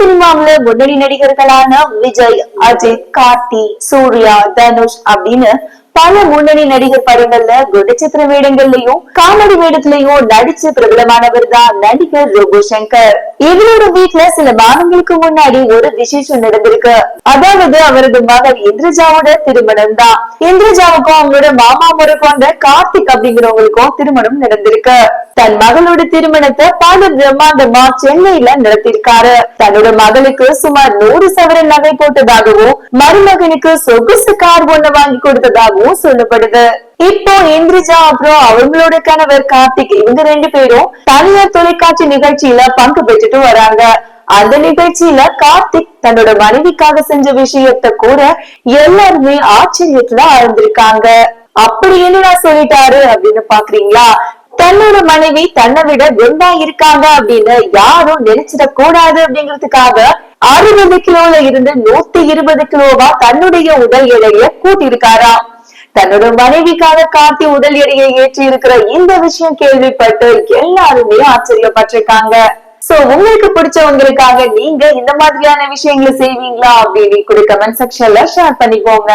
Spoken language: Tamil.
சினிமாவுல முன்னணி நடிகர்களான விஜய் அஜித் கார்த்தி சூர்யா தனுஷ் அப்படின்னு பல முன்னணி நடிகர் படங்கள்ல குணச்சித்திர வேடங்கள்லயும் காமெடி வேடத்திலயும் நடிச்சு பிரபலமானவர் தான் நடிகர் ரகு சங்கர் இவரோட வீட்டுல சில மாதங்களுக்கு முன்னாடி ஒரு விசேஷம் நடந்திருக்கு. அதாவது அவரது மகள் இந்திரஜாவோட திருமணம் தான். இந்திரஜாவுக்கும் அவங்களோட மாமா முறை கொண்ட கார்த்திக் அப்படிங்கிறவங்களுக்கும் திருமணம் நடந்திருக்கு. தன் மகளோட திருமணத்தை பல பிரம்மாண்டமா சென்னையில நடத்திருக்காரு தன்னோட மகளுக்கு சுமார் நூறு சவரன் நகை போட்டதாகவும் மருமகனுக்கு சொகுசு கார் ஒண்ணு வாங்கி கொடுத்ததாகவும் சொல்லப்படுது. இப்போ இந்திரிஜா அப்புறம் அவங்களோட கணவர் கார்த்திக் இவங்க ரெண்டு பேரும் தனியார் தொலைக்காட்சி நிகழ்ச்சியில பங்கு பெற்றுட்டு வராங்க. அந்த நிகழ்ச்சியில கார்த்திக் தன்னோட மனைவிக்காக செஞ்ச விஷயத்த கூட எல்லாருமே ஆச்சரியத்துல ஆழ்ந்திருக்காங்க. அப்படி என்னடா சொல்லிட்டாரு அப்படின்னு பாக்குறீங்களா? தன்னோட மனைவி தன்னை விட குண்டா இருக்காங்க அப்படின்னு யாரும் நினைச்சிடக் கூடாது அப்படிங்கிறதுக்காக அறுபது கிலோல இருந்து நூத்தி இருபது கிலோவா தன்னுடைய உடல் எடையை கூட்டியிருக்காரா? தன்னோட மனைவிக்காக கார்த்தி உடல் எடையை ஏற்றி இருக்கிற இந்த விஷயம் கேள்விப்பட்டு எல்லாருமே ஆச்சரியப்பட்டிருக்காங்க. சோ உங்களுக்கு பிடிச்சவங்களுக்காக நீங்க இந்த மாதிரியான விஷயங்களை செய்வீங்களா அப்படின்னு கூட கமெண்ட் செக்ஷன்ல ஷேர் பண்ணிக்கோங்க.